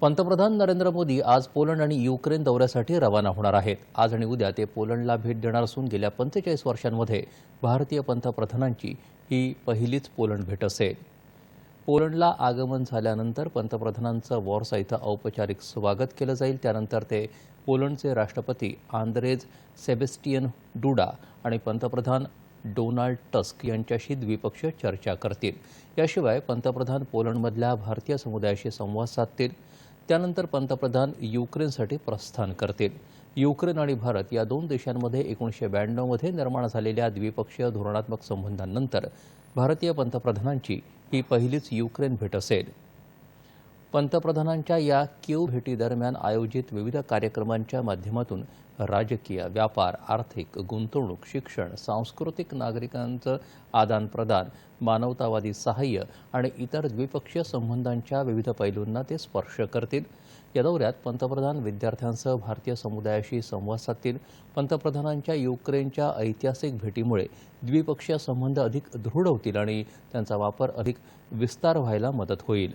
पंतप्रधान नरेंद्र मोदी आज पोलंड आणि युक्रेन दौऱ्यासाठी रवाना होणार आहेत. आज आणि उद्या ते पोलंडला भेट देणार असून गेल्या पंचेचाळीस वर्षांमध्ये भारतीय पंतप्रधानांची ही पहिलीच पोलंड भेट असेल. पोलंडला आगमन झाल्यानंतर पंतप्रधानांचं वॉर्सा इथं औपचारिक स्वागत केलं जाईल. त्यानंतर ते पोलंडचे राष्ट्रपती आंद्रेज सेबेस्टियन डुडा आणि पंतप्रधान डोनाल्ड टस्क यांच्याशी द्विपक्षीय चर्चा करतील. याशिवाय पंतप्रधान पोलंडमधल्या भारतीय समुदायाशी संवाद साधतील. त्यानंतर पंतप्रधान युक्रेनसाठी प्रस्थान करतील. युक्रेन आणि भारत या दोन देशांमध्ये एकोणीसशे ब्याण्णवमध्ये निर्माण झालेल्या द्विपक्षीय धोरणात्मक संबंधांनंतर भारतीय पंतप्रधानांची ही पहिलीच युक्रेन भेट असेल. पंतप्रधानांच्या या क्यू भेटीदरम्यान आयोजित विविध कार्यक्रमांच्या माध्यमातून राजकीय व्यापार आर्थिक गुंतवणूक शिक्षण सांस्कृतिक नागरिकांचं आदानप्रदान मानवतावादी सहाय्य आणि इतर द्विपक्षीय संबंधांच्या विविध पैलूंना ते स्पर्श करतील. या दौऱ्यात पंतप्रधान विद्यार्थ्यांसह भारतीय समुदायाशी संवाद साधतील. पंतप्रधानांच्या युक्रेनच्या ऐतिहासिक भेटीमुळे द्विपक्षीय संबंध अधिक दृढ होतील आणि त्यांचा वापर अधिक विस्तार व्हायला मदत होईल.